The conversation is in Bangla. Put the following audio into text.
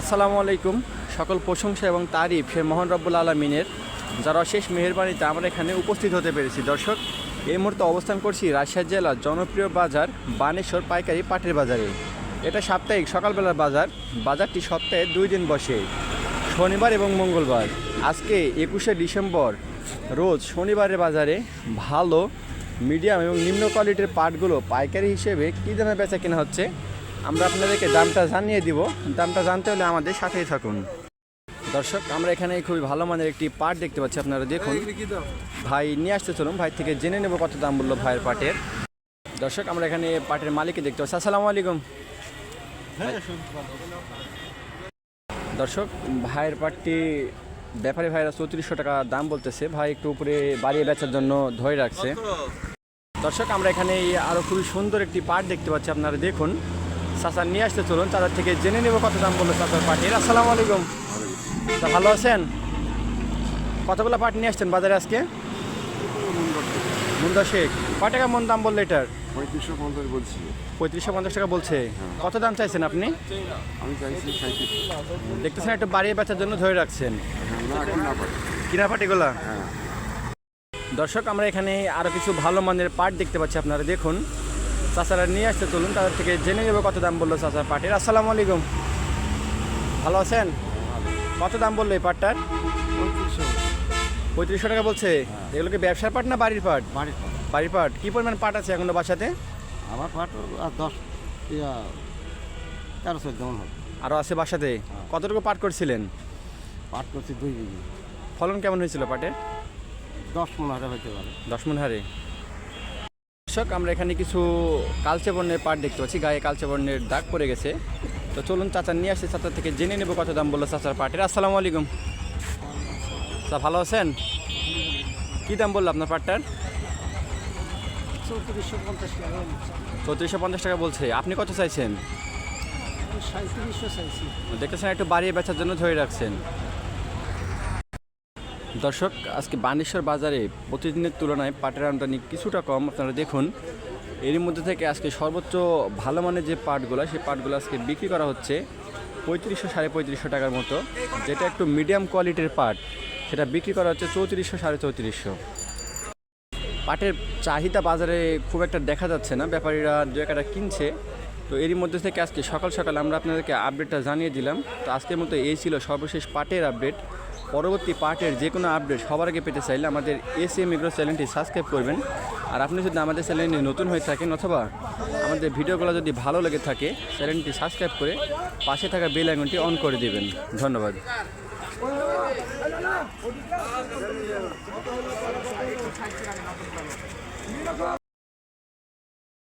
আসসালামু আলাইকুম। সকল প্রশংসা এবং তারিফ সে মোহন রব্বুল আলমিনের। যারা শেষ মেহেরবানিতে আমরা এখানে উপস্থিত হতে পেরেছি। দর্শক, এই মুহূর্তে অবস্থান করছি রাজশাহী জেলার জনপ্রিয় বাজার বানেশ্বর পাইকারি পাটের বাজারে। এটা সাপ্তাহিক সকালবেলার বাজার। বাজারটি সপ্তাহে দুই দিন বসে। শনিবার এবং মঙ্গলবার। আজকে একুশে ডিসেম্বর। রোজ শনিবারের বাজারে ভালো, মিডিয়াম এবং নিম্ন কোয়ালিটির পাটগুলো পাইকারি হিসেবে কী দামে বেচা কেনা হচ্ছে? আমরা আপনাদেরকে দামটা জানিয়ে দিব। দামটা জানতে হলে আমাদের সাথেই থাকুন। দর্শক আমরা এখানে খুবই ভালো মানের একটি পাট দেখতে পাচ্ছি আপনারা দেখুন। ভাই নিয়ে আসতে চলুন। ভাই থেকে জেনে নেব কত দাম বলল ভাইয়ের পাটের। দর্শক আমরা এখানে পাটের মালিককে দেখতে পাচ্ছি। আসসালামু আলাইকুম। দর্শক ভাইয়ের পাটটি ব্যাপারী ভাইরা চৌত্রিশশো টাকা দাম বলতেছে। ভাই একটু উপরে বাড়িয়ে বেচার জন্য ধরে রাখছে। দর্শক আমরা এখানে আরও খুবই সুন্দর একটি পাট দেখতে পাচ্ছি আপনারা দেখুন। চাচা নিয়ে আসতে চলুন তাদের থেকে জেনে নেব কত দাম বলল চাচার পাটের আসসালামু আলাইকুম। তা ভালো আছেন? কতগুলো পাট নিয়ে আসছেন বাজারে আজকে? মুন্দা শেখ কয় টাকা মন দাম বলল এটার? পঁয়ত্রিশশো পঞ্চাশ বলছি। পঁয়ত্রিশশো পঞ্চাশ টাকা বলছে। কত দাম চাইছেন আপনি? আমি চাইছি দেখতেছেন একটু বাড়িয়ে বেচার জন্য ধরে রাখছেন। কিনা পাটিগুলা হ্যাঁ। দর্শক আমরা এখানে আরও কিছু ভালো মানের পাট দেখতে পাচ্ছি আপনারা। দেখুন চাচারা নিয়ে আসতে চলুন তাদের থেকে জেনে নেব কত দাম বলল চাচার পাটের আসসালামু আলাইকুম। ভালো আছেন? কত দাম বলল এই পাটটার? পঁয়ত্রিশশো। টাকা বলছে। এগুলো কি ব্যবসার পাট না বাড়ির পাট? বাড়ির পাট। বাড়ির পাট। কী পরিমাণ পাট আছে এখনও বাসাতে? আমার পাট আর দশ তেরো চোদ্দ মন হবে। আরও আছে বাসাতে? কতটুকু পাট করছিলেন? পাট করছি দুই বিঘি ফলন কেমন হয়েছিল পাটের? দশ মন হাজার হইতে পারে। দশ মন হারে। দর্শক আমরা এখানে কিছু কালচে বর্ণের পাট দেখতে পাচ্ছি। গায়ে কালচে বর্ণের দাগ পড়ে গেছে। তো চলুন চাচা নিয়ে আসছি চাচার থেকে জেনে নেব কত দাম বলল চাচার পাটের। আসসালামু আলাইকুম। চা ভালো আছেন? কী দাম বলল আপনার পাটটার? চৌত্রিশশো পঞ্চাশ টাকা চৌত্রিশশো পঞ্চাশ টাকা বলছে। আপনি কত চাইছেন? দেখতেছেন একটু বাড়িয়ে বেচার জন্য ধরে রাখছেন। দর্শক, আজকে বানেশ্বর বাজারে প্রতিদিনের তুলনায় পাটের আমদানি কিছুটা কম। আপনারা দেখুন, এরই মধ্যে থেকে আজকে সর্বোচ্চ ভালো মানের যে পাটগুলো, সেই পাটগুলো আজকে বিক্রি করা হচ্ছে পঁয়ত্রিশশো সাড়ে পঁয়ত্রিশশো টাকার মতো। যেটা একটু মিডিয়াম কোয়ালিটির পাট, সেটা বিক্রি করা হচ্ছে চৌত্রিশশো সাড়ে চৌত্রিশশো। পাটের চাহিদা বাজারে খুব একটা দেখা যাচ্ছে না, ব্যাপারীরা দু একটা কিনছে। তো এরই মধ্যে থেকে আজকে সকাল সকাল আমরা আপনাদেরকে আপডেটটা জানিয়ে দিলাম। তো আজকের মতো এই ছিল সর্বশেষ পাটের আপডেট পরবর্তী পার্টের যে কোনো আপডেট সবার আগে পেতে চাইলে আমাদের এস এম এগ্রো চ্যানেলটি সাবস্ক্রাইব করবেন। আর আপনি যদি আমাদের চ্যানেলে নতুন হয়ে থাকেন অথবা আমাদের ভিডিওগুলো যদি ভালো লেগে থাকে, চ্যানেলটি সাবস্ক্রাইব করে পাশে থাকা বেল আইকনটি অন করে দিবেন। ধন্যবাদ।